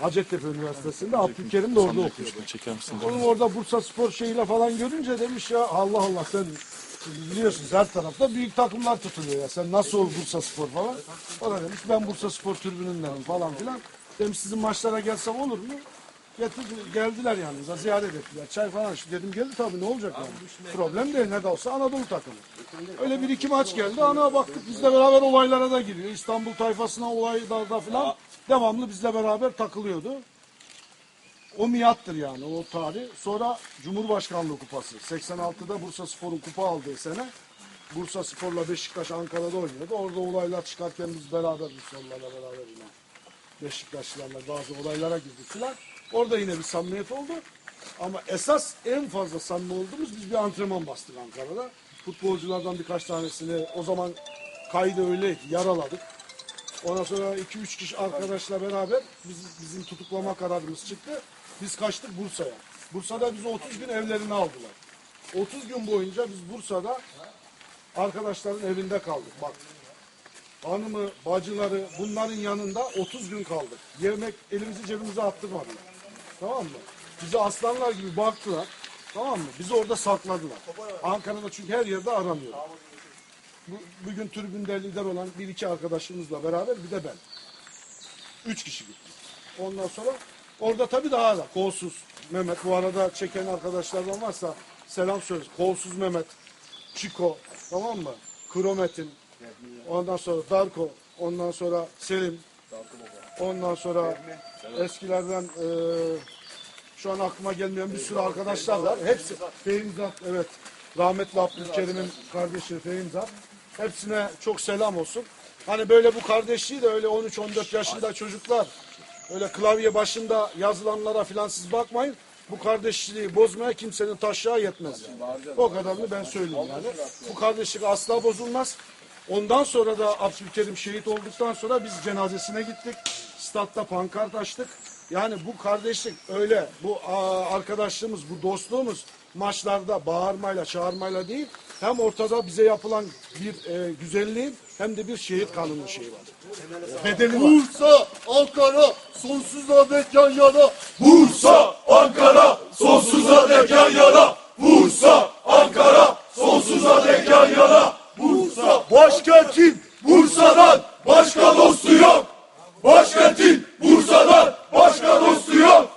Hacettepe Üniversitesi'nde Abdülkerim de orada okuyordu. Çeker misin? Onun orada Bursa Spor şeyiyle falan görünce demiş ya Allah Allah sen biliyorsunuz her tarafta büyük takımlar tutuluyor ya. Sen nasıl ol Bursa Spor falan. O da demiş ben Bursa Spor tribünündenim falan filan. Demiş sizin maçlara gelsem olur mu? Getir, geldiler yanımıza ziyaret ettiler. Çay falan içti. Dedim geldi tabii ne olacak yani. Problem değil ne de olsa Anadolu takımı. Öyle bir iki maç geldi. Ana baktık bizle beraber olaylara da giriyor. İstanbul tayfasına olaylarda falan devamlı bizle beraber takılıyordu. O miyattır yani o tarih. Sonra Cumhurbaşkanlığı kupası. 86'da Bursa Spor'un kupa aldığı sene. Bursa Spor'la Beşiktaş Ankara'da oynuyordu. Orada olaylar çıkarken biz beraber Bursalılarla beraber yine Beşiktaşlılarla bazı olaylara girdik filan. Orada yine bir samimiyet oldu. Ama esas en fazla samimi olduğumuz biz bir antrenman bastık Ankara'da. Futbolculardan birkaç tanesini o zaman kaydı öyleydi yaraladık. Ondan sonra 2-3 kişi arkadaşla beraber biz, bizim tutuklama kararımız çıktı. Biz kaçtık Bursa'ya. Bursa'da bizi 30 gün evlerine aldılar. 30 gün boyunca biz Bursa'da arkadaşların evinde kaldık. Bak hanımı, bacıları bunların yanında 30 gün kaldık. Yemek elimizi cebimize attırmadılar. Tamam mı? Bizi aslanlar gibi baktılar. Tamam mı? Bizi orada sakladılar. Ankara'da çünkü her yerde aranıyor. Bu, bugün tribünde lider olan bir iki arkadaşımızla beraber bir de ben. Üç kişi gittik. Ondan sonra orada tabii daha da kolsuz Mehmet. Bu arada çeken arkadaşlardan varsa selam söyle. Kolsuz Mehmet, Çiko tamam mı? Krometin, ondan sonra Darko, ondan sonra Selim, ondan sonra eskilerden eee şu an aklıma gelmeyen bir sürü arkadaşlar var. Hepsi Fehimzat evet. Rahmetli Abdülkerim'in kardeşi Fehimzat. Hepsine çok selam olsun. Hani böyle bu kardeşliği de öyle 13-14 yaşında çocuklar öyle klavye başında yazılanlara filan siz bakmayın. Bu kardeşliği bozmaya kimsenin taşağı yetmez yani. O kadarını ben söyleyeyim yani. Bu kardeşlik asla bozulmaz. Ondan sonra da Abdülkerim şehit olduktan sonra biz cenazesine gittik. Statta pankart açtık. Yani bu kardeşlik öyle, bu arkadaşlığımız, bu dostluğumuz maçlarda bağırmayla, çağırmayla değil, hem ortada bize yapılan bir e, güzelliğin hem de bir şehit kanunu şeyi var. Bedeli var. Bursa, Ankara, sonsuza dek yan yana. Bursa, Ankara, sonsuza dek yan yana. Bursa, Ankara, sonsuza dek yan yana. Bursa, Başkentin Bursa'dan başka dostu yok. Başkentin Bursa'dan başka dostu yok.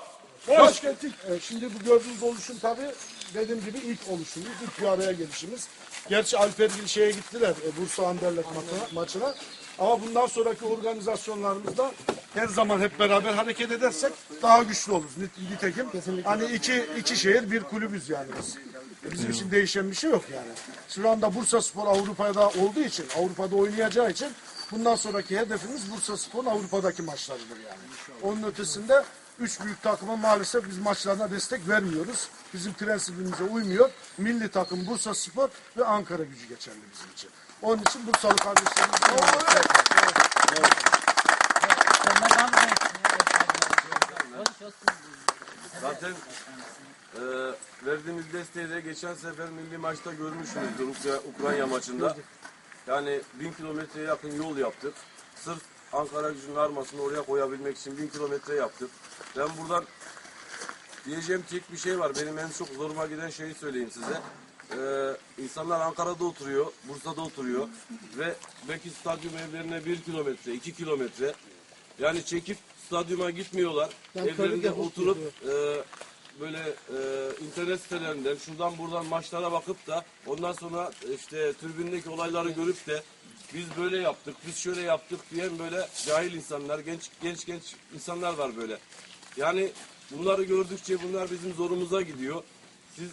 Başkentin. E, şimdi bu gördüğünüz oluşum tabii dediğim gibi ilk oluşumumuz, ilk bir araya gelişimiz. Gerçi Alpergil şeye gittiler, e, Bursa Anderlet maçına, maçına. Ama bundan sonraki organizasyonlarımızda her zaman hep beraber hareket edersek daha güçlü oluruz. Nit- Nitekim hani iki, iki şehir bir kulübüz yani biz. E, Bizim için değişen bir şey yok yani. Şu anda Bursa Spor Avrupa'da olduğu için, Avrupa'da oynayacağı için bundan sonraki hedefimiz Bursa Spor'un Avrupa'daki maçlarıdır yani. Onun ötesinde üç büyük takıma maalesef biz maçlarına destek vermiyoruz. Bizim prensibimize uymuyor. Milli takım Bursa Spor ve Ankara gücü geçerli bizim için. Onun için Bursalı kardeşlerimizle Zaten e, verdiğimiz desteği de geçen sefer milli maçta görmüşsünüzdür Ukra- Ukrayna maçında. Yani bin kilometreye yakın yol yaptık. Sırf Ankara gücünün armasını oraya koyabilmek için bin kilometre yaptık. Ben buradan diyeceğim tek bir şey var. Benim en çok zoruma giden şeyi söyleyeyim size. Ee, insanlar Ankara'da oturuyor, Bursa'da oturuyor ve belki stadyum evlerine bir kilometre, iki kilometre. Yani çekip stadyuma gitmiyorlar. Evlerinde oturup e, böyle e, internet sitelerinden şuradan buradan maçlara bakıp da ondan sonra işte tribündeki olayları görüp de biz böyle yaptık, biz şöyle yaptık diyen böyle cahil insanlar, genç genç genç insanlar var böyle. Yani bunları gördükçe bunlar bizim zorumuza gidiyor. Siz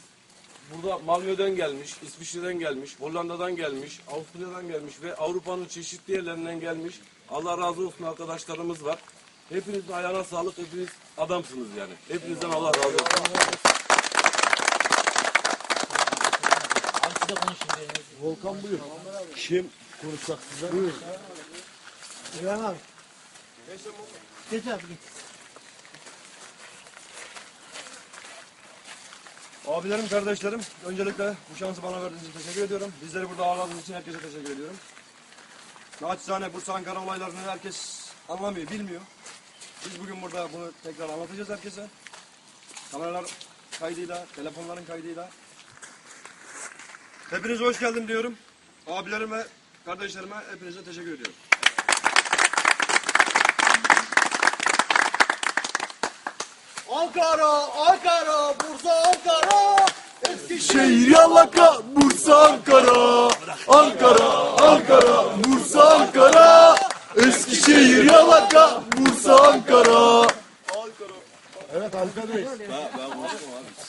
burada Malmö'den gelmiş, İsviçre'den gelmiş, Hollanda'dan gelmiş, Avusturya'dan gelmiş ve Avrupa'nın çeşitli yerlerinden gelmiş. Allah razı olsun arkadaşlarımız var. Hepinizin ayağına sağlık, hepiniz adamsınız yani. Hepinizden Allah razı olsun. Volkan buyur. Kim konuşsak size? Buyur. İbrahim abi. Geç abi git. Abilerim, kardeşlerim, öncelikle bu şansı bana verdiğiniz için teşekkür ediyorum. Bizleri burada ağırladığınız için herkese teşekkür ediyorum. Naçizane Bursa Ankara olaylarını herkes anlamıyor, bilmiyor. Biz bugün burada bunu tekrar anlatacağız herkese. Kameralar kaydıyla, telefonların kaydıyla. Hepinize hoş geldin diyorum. Abilerime, kardeşlerime hepinize teşekkür ediyorum. Ankara, Ankara, Bursa, Ankara. Şehir yalaka, Bursa Ankara. Ankara, Ankara, Bursa Ankara. Eskişehir yalaka, Bursa Ankara. Evet Alper Bey. Birkaç kişi